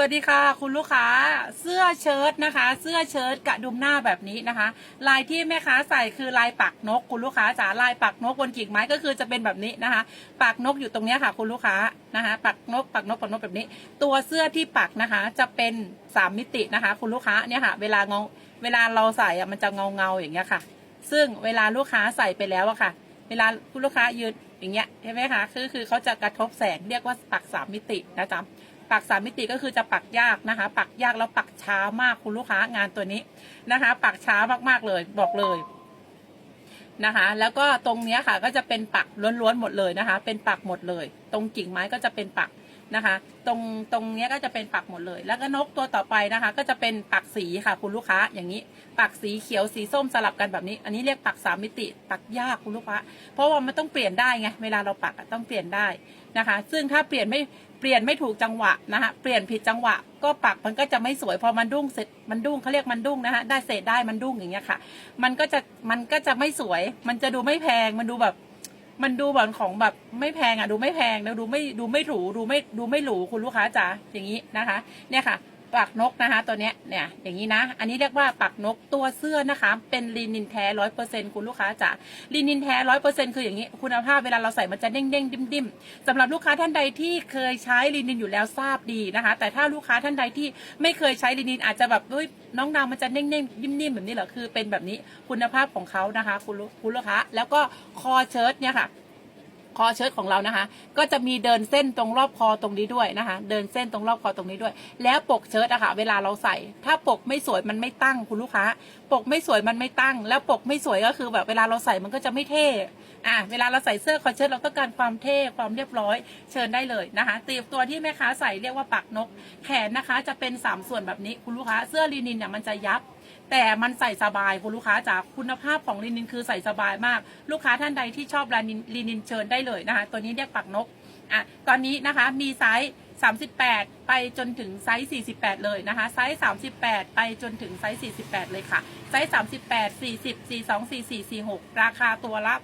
วัสดีค่ะ คุณลูกค้าเสื้อเชิ้ตนะคะ เสื้อเชิ้ตกระดุมหน้าแบบนี้นะคะ ลายที่แม่ค้าใส่คือลายปักนก คุณลูกค้าจ๋าลายปักนกบนกิ่งไม้ก็คือจะเป็นแบบนี้นะคะปักนกอยู่ตรงนี้ค่ะ คุณลูกค้านะคะปักนกปักนกปักนกแบบนี้ ตัวเสื้อที่ปักนะคะ จะเป็นสามมิตินะคะ คุณลูกค้าเนี่ยค่ะ เวลาเงาเวลาเราใส่อะมันจะเงาเงาๆอย่างเงี้ยค่ะ ซึ่งเวลาลูกค้าใส่ไปแล้วอะค่ะ เวลาคุณลูกค้ายืนอย่างเงี้ยใช่ไหมคะคือคือเขาจะกระทบแสงเรียกว่าปักสามมิตินะจ๊ะ ปักสามมิติก็คือจะปักยากนะคะ ปักยากแล้วปักช้ามากคุณลูกค้างานตัวนี้นะคะ ปักช้ามากๆเลยบอกเลยนะคะ แล้วก็ตรงเนี้ยค่ะก็จะเป็นปักล้วนๆหมดเลยนะคะ เป็นปักหมดเลย ตรงกิ่งไม้ก็จะเป็นปัก นะคะ ตรงตรงเนี้ยก็จะเป็นปักหมดเลย แล้วก็นกตัวต่อไปนะคะ ก็จะเป็นปักสีค่ะคุณลูกค้าอย่างนี้ ปักสีเขียวสีส้มสลับกันแบบนี้ อันนี้เรียกปักสามมิติ ปักยากคุณลูกค้า เพราะว่ามันต้องเปลี่ยนได้ไงเวลาเราปักต้องเปลี่ยนได้นะคะ ซึ่งถ้าเปลี่ยนไม่เปลี่ยนไม่ถูกจังหวะนะคะเปลี่ยนผิดจังหวะ ก็ปักมันก็จะไม่สวยพอมันดุ้งเสร็จมันดุ้งเขาเรียกมันดุ้งนะคะได้เศษได้มันดุ้งอย่างเงี้ยค่ะ มันก็จะมันก็จะไม่สวย มันจะดูไม่แพงมันดูแบบ มันดูแบบของแบบไม่แพงอะดูไม่แพงแล้วดูไม่ดูไม่หรูดูไม่ดูไม่หรูคุณลูกค้าจ๋าอย่างนี้นะคะ เนี่ยค่ะ ปักนกนะคะ ตัวเนี้ยเนี่ยอย่างนี้นะ อันนี้เรียกว่าปักนกตัวเสื้อนะคะ เป็นลีนินแท้ร้อยเปอร์เซ็นคุณลูกค้าจ๋าลีนินแท้ร้อยเปอร์เซ็นคืออย่างนี้ คุณภาพเวลาเราใส่มันจะเด้งเด้งดิ้มดิ้มสำหรับลูกค้าท่านใดที่เคยใช้ลีนินอยู่แล้วทราบดีนะคะ แต่ถ้าลูกค้าท่านใดที่ไม่เคยใช้ลีนินอาจจะแบบเฮ้ยน้องดาวมันจะเด้งเด้งดิ้มดิ้มแบบนี้เหรอคือเป็นแบบนี้คุณภาพของเขานะคะ คุณลูกคุณลูกค้าแล้วก็คอเชิ้ตเนี่ยค่ะ คอเชิ้ตของเรานะคะ ก็จะมีเดินเส้นตรงรอบคอตรงนี้ด้วยนะคะ เดินเส้นตรงรอบคอตรงนี้ด้วย แล้วปกเชิ้ตอะค่ะ เวลาเราใส่ ถ้าปกไม่สวยมันไม่ตั้งคุณลูกค้า ปกไม่สวยมันไม่ตั้ง แล้วปกไม่สวยก็คือแบบเวลาเราใส่มันก็จะไม่เท่อะเวลาเราใส่เสื้อคอเชิ้ตเราต้องการความเท่ความเรียบร้อย เชิญได้เลยนะคะตีบตัวที่แม่ค้าใส่เรียกว่าปักนก แขนนะคะจะเป็นสามส่วนแบบนี้คุณลูกค้าเสื้อลีนินเนี่ยมันจะยับ แต่มันใส่สบายคุณลูกค้าจากคุณภาพของลินินคือใส่สบายมาก ลูกค้าท่านใดที่ชอบลานินลินินเชิญได้เลยนะคะ ตัวนี้เรียกปักนกอะตอนนี้นะคะมีไซส์38 ไปจนถึงไซส์ 48 เลยนะคะ ไซส์ 38 ไปจนถึงไซส์ 48 เลยค่ะ ไซส์ 38 40 42 44 46 ราคาตัวละ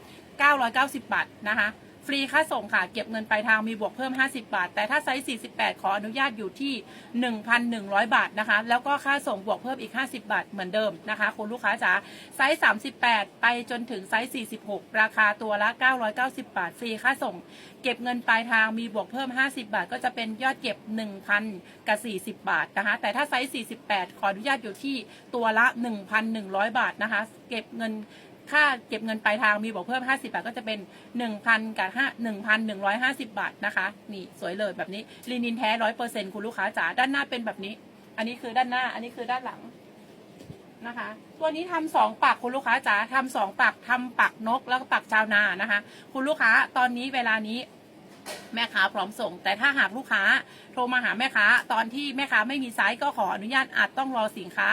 990 บาทนะคะ ฟรีค่าส่งค่ะ เก็บเงินปลายทางมีบวกเพิ่ม 50 บาท แต่ถ้าไซส์ 48 ขออนุญาตอยู่ที่ 1,100 บาทนะคะ แล้วก็ค่าส่งบวกเพิ่มอีก 50 บาทเหมือนเดิมนะคะคุณลูกค้าจ๋าไซส์ 38 ไปจนถึงไซส์ 46 ราคาตัวละ 990 บาท ฟรีค่าส่ง เก็บเงินปลายทางมีบวกเพิ่ม 50 บาท ก็จะเป็นยอดเก็บ 1,000 กับ 40 บาทนะคะ แต่ถ้าไซส์ 48 ขออนุญาตอยู่ที่ตัวละ 1,100 บาทนะคะ เก็บเงิน ค่าเก็บเงินปลายทางมีบอกเพิ่ม 50 บาทก็จะเป็น 1,000 กับ5 1,150 บาทนะคะ นี่สวยเลยแบบนี้ลีนินแท้ร้อยเปอร์เซ็นต์คุณลูกค้าจ๋าด้านหน้าเป็นแบบนี้ อันนี้คือด้านหน้า อันนี้คือด้านหลังนะคะ ตัวนี้ทำสองปักคุณลูกค้าจ๋าทำสองปักทำปักนกแล้วก็ปักชาวนานะคะ คุณลูกค้าตอนนี้เวลานี้ แม่ค้าพร้อมส่ง แต่ถ้าหากลูกค้าโทรมาหาแม่ค้า ตอนที่แม่ค้าไม่มีไซส์ก็ขออนุญาตอาจต้องรอสินค้า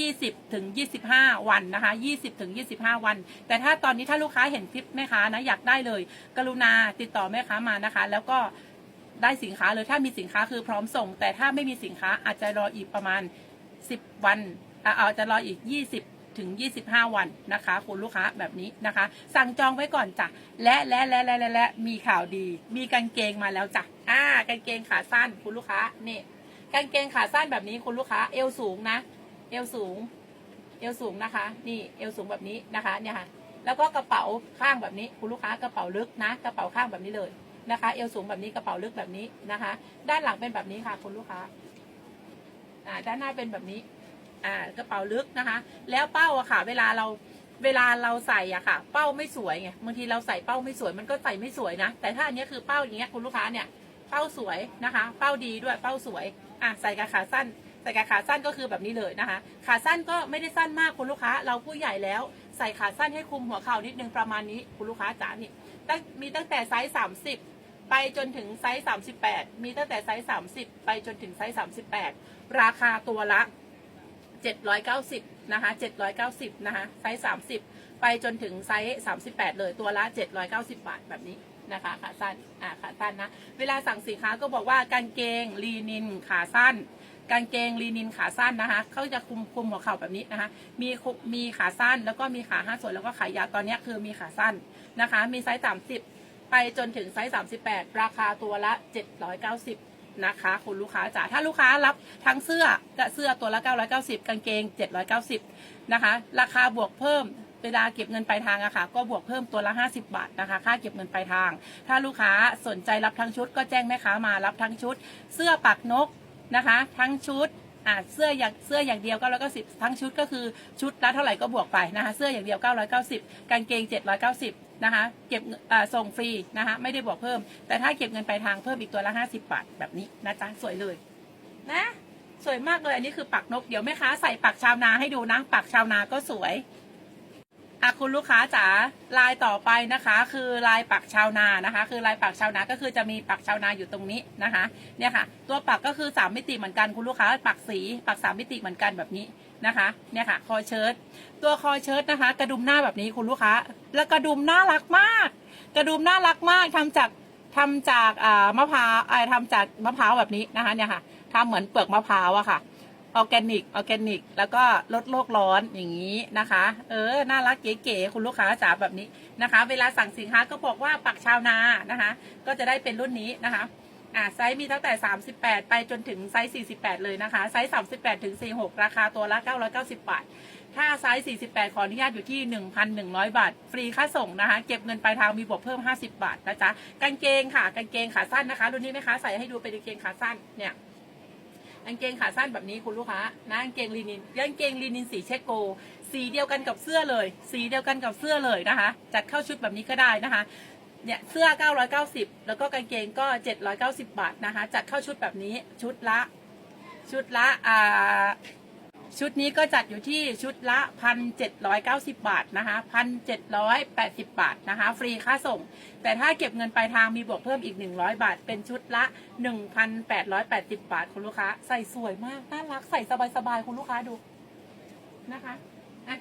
20ถึง25 วันนะคะ 20ถึง25 วัน แต่ถ้าตอนนี้ถ้าลูกค้าเห็นคลิปแม่ค้านะอยากได้เลย กรุณาติดต่อแม่ค้ามานะคะ แล้วก็ได้สินค้าเลยถ้ามีสินค้าคือพร้อมส่ง แต่ถ้าไม่มีสินค้าอาจจะรออีกประมาณ 10 วันอะเอาจะรออีก 20 ถึง 25 วันนะคะ คุณลูกค้าแบบนี้นะคะ สั่งจองไว้ก่อนจ้ะและและและและและและมีข่าวดี มีกางเกงมาแล้วจ้ะอ่ากางเกงขาสั้นคุณลูกค้านี่กางเกงขาสั้นแบบนี้คุณลูกค้า เอวสูงนะ เอวสูง เอวสูงนะคะ นี่เอวสูงแบบนี้นะคะเนี่ยค่ะแล้วก็กระเป๋าข้างแบบนี้ คุณลูกค้ากระเป๋าลึกนะ กระเป๋าข้างแบบนี้เลยนะคะเอวสูงแบบนี้กระเป๋าลึกแบบนี้นะคะ ด้านหลังเป็นแบบนี้ค่ะ คุณลูกค้าอ่าด้านหน้าเป็นแบบนี้ อ่ากระเป๋าลึกนะคะ แล้วเป้าอะค่ะ เวลาเราเวลาเราใส่อะค่ะ เป้าไม่สวยไงบางทีเราใส่เป้าไม่สวยมันก็ใส่ไม่สวยนะ แต่ถ้าอันนี้คือเป้าอย่างเงี้ยคุณลูกค้าเนี่ยเป้าสวยนะคะ เป้าดีด้วยเป้าสวยอะใส่กับขาสั้นใส่กับขาสั้นก็คือแบบนี้เลยนะคะ ขาสั้นก็ไม่ได้สั้นมากคุณลูกค้า เราผู้ใหญ่แล้วใส่ขาสั้นให้คุมหัวเข่านิดนึงประมาณนี้คุณลูกค้าจ๋านี่ตั้งมีตั้งแต่ไซส์สามสิบไปจนถึงไซส์สามสิบแปดมีตั้งแต่ไซส์สามสิบไปจนถึงไซส์สามสิบแปดราคาตัวละ 790นะคะ790นะคะไซส์30 ไปจนถึงไซส์38 เลยตัวละ 790 บาทแบบนี้นะคะขาสั้นอ่าขาสั้นนะเวลาสั่งสินค้าก็บอกว่ากางเกงลีนินขาสั้น กางเกงลีนินขาสั้นนะคะเขาจะคุมคุมหัวเข่าแบบนี้นะคะมีมีขาสั้นแล้วก็มีขาห้าส่วนแล้วก็ขายาวตอนนี้คือมีขาสั้นนะคะ มีไซส์30 ไปจนถึงไซส์38 ราคาตัวละ 790 นะคะ คุณลูกค้าจ๋าถ้าลูกค้ารับทั้งเสื้อเสื้อตัวละ 990 กางเกง 790 นะคะ ราคาบวกเพิ่มเวลาเก็บเงินปลายทางอะค่ะ ก็บวกเพิ่มตัวละ 50 บาทนะคะ ค่าเก็บเงินปลายทาง ถ้าลูกค้าสนใจรับทั้งชุดก็แจ้งแม่ค้ามารับทั้งชุด เสื้อปักนกนะคะ ทั้งชุดอ่าเสื้ออย่างเสื้ออย่างเดียวก็990ทั้งชุดก็คือชุดละเท่าไหร่ก็บวกไปนะคะ เสื้ออย่างเดียว 990 กางเกง 790 นะคะ เก็บส่งฟรีนะคะ ไม่ได้บวกเพิ่ม แต่ถ้าเก็บเงินปลายทางเพิ่มอีกตัวละ 50 บาทแบบนี้นะจ๊ะสวยเลย นะ สวยมากเลยอันนี้คือปักนก เดี๋ยวแม่ค้าใส่ปักชาวนาให้ดูนะ ปักชาวนาก็สวย อะคุณลูกค้าจ๋าลายต่อไปนะคะ คือลายปักชาวนานะคะ คือลายปักชาวนาก็คือจะมีปักชาวนาอยู่ตรงนี้นะคะ เนี่ยค่ะ ตัวปักก็คือสามมิติเหมือนกันคุณลูกค้าปักสีปักสามมิติเหมือนกันแบบนี้นะคะ เนี่ยค่ะคอเชิ้ตตัวคอเชิ้ตนะคะ กระดุมหน้าแบบนี้คุณลูกค้า แล้วกระดุมน่ารักมาก กระดุมน่ารักมากทำจากทำจากอ่ามะพร้าวอ่าทำจากมะพร้าวแบบนี้นะคะ เนี่ยค่ะทำเหมือนเปลือกมะพร้าวอะค่ะ ออร์แกนิกออร์แกนิก แล้วก็ลดโลกร้อนอย่างนี้นะคะ เออ น่ารักเก๋ๆคุณลูกค้าจ๋าแบบนี้นะคะ เวลาสั่งสินค้าก็บอกว่าปักชาวนานะคะ ก็จะได้เป็นรุ่นนี้นะคะอ่าไซส์มีตั้งแต่ 38 ไปจนถึงไซส์ 48 เลยนะคะ ไซส์ 38 ถึง 46 ราคาตัวละ 990 บาท ถ้าไซส์ 48 ขออนุญาตอยู่ที่ 1,100 บาท ฟรีค่าส่งนะคะ เก็บเงินปลายทางมีบวกเพิ่ม 50 บาทนะจ๊ะกางเกงค่ะกางเกงขาสั้นนะคะ รุ่นนี้ไหมคะ ใส่ให้ดูเป็นกางเกงขาสั้นเนี่ย กางเกงขาสั้นแบบนี้คุณลูกค้านะกางเกงลินินกางเกงลินินสีเชโก สีเดียวกันกับเสื้อเลย สีเดียวกันกับเสื้อเลยนะคะ จัดเข้าชุดแบบนี้ก็ได้นะคะเนี่ยเสื้อ 990 แล้วก็กางเกงก็ 790 บาทนะคะ จัดเข้าชุดแบบนี้ชุดละ ชุดละอ่า ชุดนี้ก็จัดอยู่ที่ชุดละ 1,790 บาทนะคะ1,780 บาทนะคะ ฟรีค่าส่ง แต่ถ้าเก็บเงินปลายทางมีบวกเพิ่มอีก 100 บาท เป็นชุดละ 1,880 บาทคุณลูกค้า ใส่สวยมาก น่ารัก ใส่สบายๆ คุณลูกค้าดูนะคะอะ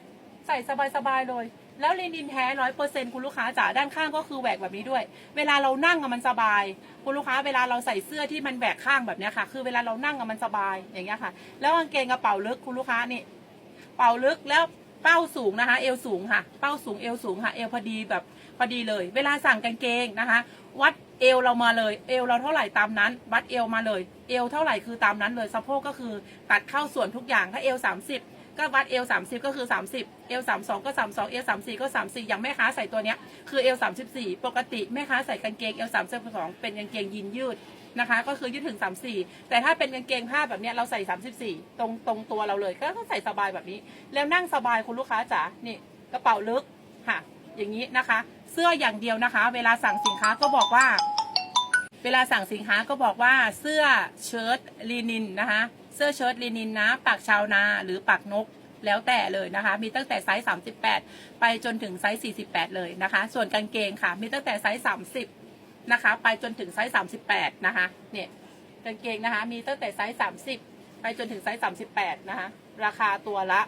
ใส่สบายๆ เลย แล้วลินินแท้ร้อยเปอร์เซ็นคุณลูกค้าจ๋าด้านข้างก็คือแหวกแบบนี้ด้วย เวลาเรานั่งอะมันสบาย คุณลูกค้าเวลาเราใส่เสื้อที่มันแหวกข้างแบบนี้ค่ะ คือเวลาเรานั่งอะมันสบายอย่างเงี้ยค่ะ แล้วกางเกงกระเป๋าลึกคุณลูกค้านี่เป่าลึกแล้วเป้าสูงนะคะ เอวสูงค่ะ เป้าสูงเอวสูงค่ะ เอวพอดีแบบพอดีเลย เวลาสั่งกางเกงนะคะ วัดเอวเรามาเลย เอวเราเท่าไหร่ตามนั้น วัดเอวมาเลย เอวเท่าไหร่คือตามนั้นเลย สะโพกก็คือตัดเข้าส่วนทุกอย่างถ้าเอวสามสิบ ก็วัดเอว30ก็คือ30เอว32ก็32เอว34ก็34อย่างแม่ค้าใส่ตัวเนี้ยคือเอว34ปกติแม่ค้าใส่กางเกงเอว32เป็นกางเกงยีนยืดนะคะ ก็คือยืดถึง 34 แต่ถ้าเป็นกางเกงผ้าแบบเนี้ยเราใส่ 34 ตรงตรงตัวเราเลย ก็ใส่สบายแบบนี้ แล้วนั่งสบายคุณลูกค้าจ๋านี่กระเป๋าลึกค่ะ อย่างนี้นะคะ เสื้ออย่างเดียวนะคะ เวลาสั่งสินค้าก็บอกว่า เวลาสั่งสินค้าก็บอกว่าเสื้อเชิ้ตลีนินนะคะ เสื้อเชิ้ตลินินนะปักชาวนาหรือปักนกแล้วแต่เลยนะคะ มีตั้งแต่ไซส์ 38 ไปจนถึงไซส์ 48 เลยนะคะ ส่วนกางเกงค่ะ มีตั้งแต่ไซส์ 30 นะคะ ไปจนถึงไซส์ 38 นะคะ เนี่ยกางเกงนะคะ มีตั้งแต่ไซส์ 30 ไปจนถึงไซส์ 38 นะคะ ราคาตัวละ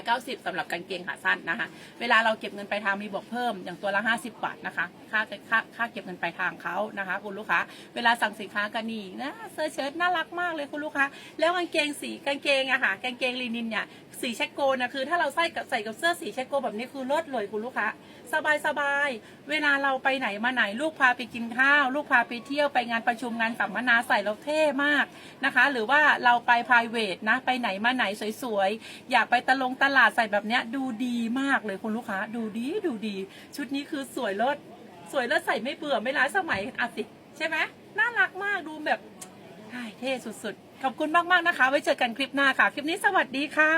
790สำหรับกางเกงขาสั้นนะคะ เวลาเราเก็บเงินปลายทางมีบวกเพิ่มอย่างตัวละ 50 บาทนะคะ ค่าค่าค่าเก็บเงินปลายทางเขานะคะ คุณลูกค้า เวลาสั่งสินค้ากันนี่นะเสื้อเชิ้ตน่ารักมากเลยคุณลูกค้า แล้วกางเกงสีกางเกงอะค่ะ กางเกงลีนินเนี่ย สีเชคโกนะคือ ถ้าเราใส่กับใส่กับเสื้อสีเชคโกแบบนี้คือเลิศเลยคุณลูกค้าสบายสบายเวลาเราไปไหนมาไหนลูกพาไปกินข้าว ลูกพาไปเที่ยวไปงานประชุมงานสัมมนาใส่เราเท่มากนะคะ หรือว่าเราไป p r i v a t นะไปไหนมาไหนสวยๆอยากไปตะลงตลาดใส่แบบเนี้ยดูดีมากเลยคุณลูกค้า ดูดีดูดี ชุดนี้คือสวยเลิศสวยเลิศใส่ไม่เบื่อไม่ล้าสมัยอะสิใช่ไหมน่ารักมากดูแบบเท่สุดๆ ขอบคุณมากๆนะคะ ไว้เจอกันคลิปหน้าค่ะ คลิปนี้สวัสดีค่ะ